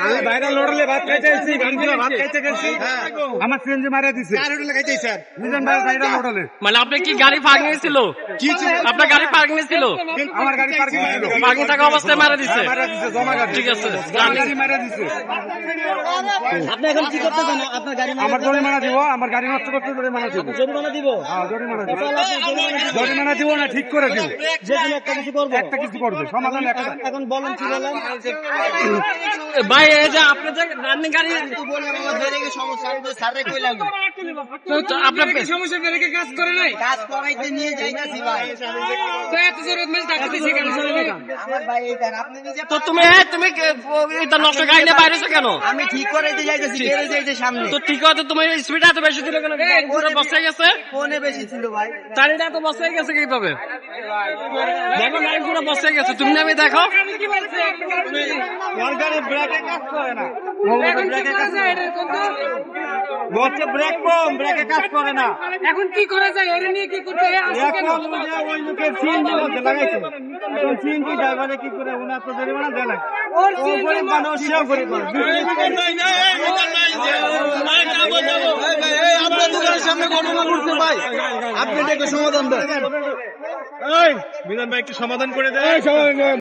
আমি ভাইরাল হোটেলে ভাত খাইতে এসেছি গান্ধীরা ভাত খাইতে গেছি। আমার সিএনজি মারা দিছে। কার হোটেলে খাইতে স্যার দুজন ভাই ভাইরাল হোটেলে। মানে আপনি কি গাড়ি পার্কিং ছিল? কি ছিল? আপনার গাড়ি পার্কিং ছিল? আমার গাড়ি পার্কিং ছিল। পার্কিং থাকা অবস্থায় মারা দিছে। মারা দিছে জমা গাড়ি ঠিক আছে। আমার গাড়ি মারা দিছে। আপনি এখন কি করতেছেন? আপনার গাড়ি মারা আমার জরিমানা দিব আমার গাড়ি নষ্ট করতে জরিমানা দিব। জরিমানা দিব? হ্যাঁ জরিমানা দিব। জরিমানা দিব। না ঠিক করে দিব। যে কোনো একটা কিছু করব। একটা কিছু করবে সমাধান একটা এখন বলেন কি বলেন? ভাই এই যে আপনি যে আমি করে যাইতাছি কেন চলে না আমার ভাই এই দেন আপনি নিজে তো তুমি এই, তুমি কে- এটা নষ্ট গাড়ি নিয়ে বাইরেছো কেন? আমি ঠিক করাইতে যাইতাছি সামনে। তো ঠিক আছে তুমি স্পিড এত বেশি দিলে কেন? বসে গেছে। ফোনে বেশি ছিল ভাই। গাড়িটা তো বসে গেছে কীভাবে? দেখো পুরো বসে গেছে তুমি আমি দেখো। ব্রেকে কাজ করে না এখন কি করা যায় এটা কোন ব্রেক কম ব্রেকে কাজ করে না এখন কি করা যায় এর নিয়ে কি করতে এখন ওই লোকের সিএনজি মধ্যে লাগাইছে এখন সিএনজি ড্রাইভারে কি করে উনার তো জরিমানা দেয় না ও গরিব মানুষ সেও গরিব আপনার দোকানের সামনে ঘটনা ঘটছে ভাই আপনি দেখে সমাধান দেন মিলন ভাই একটু সমাধান করে দেয়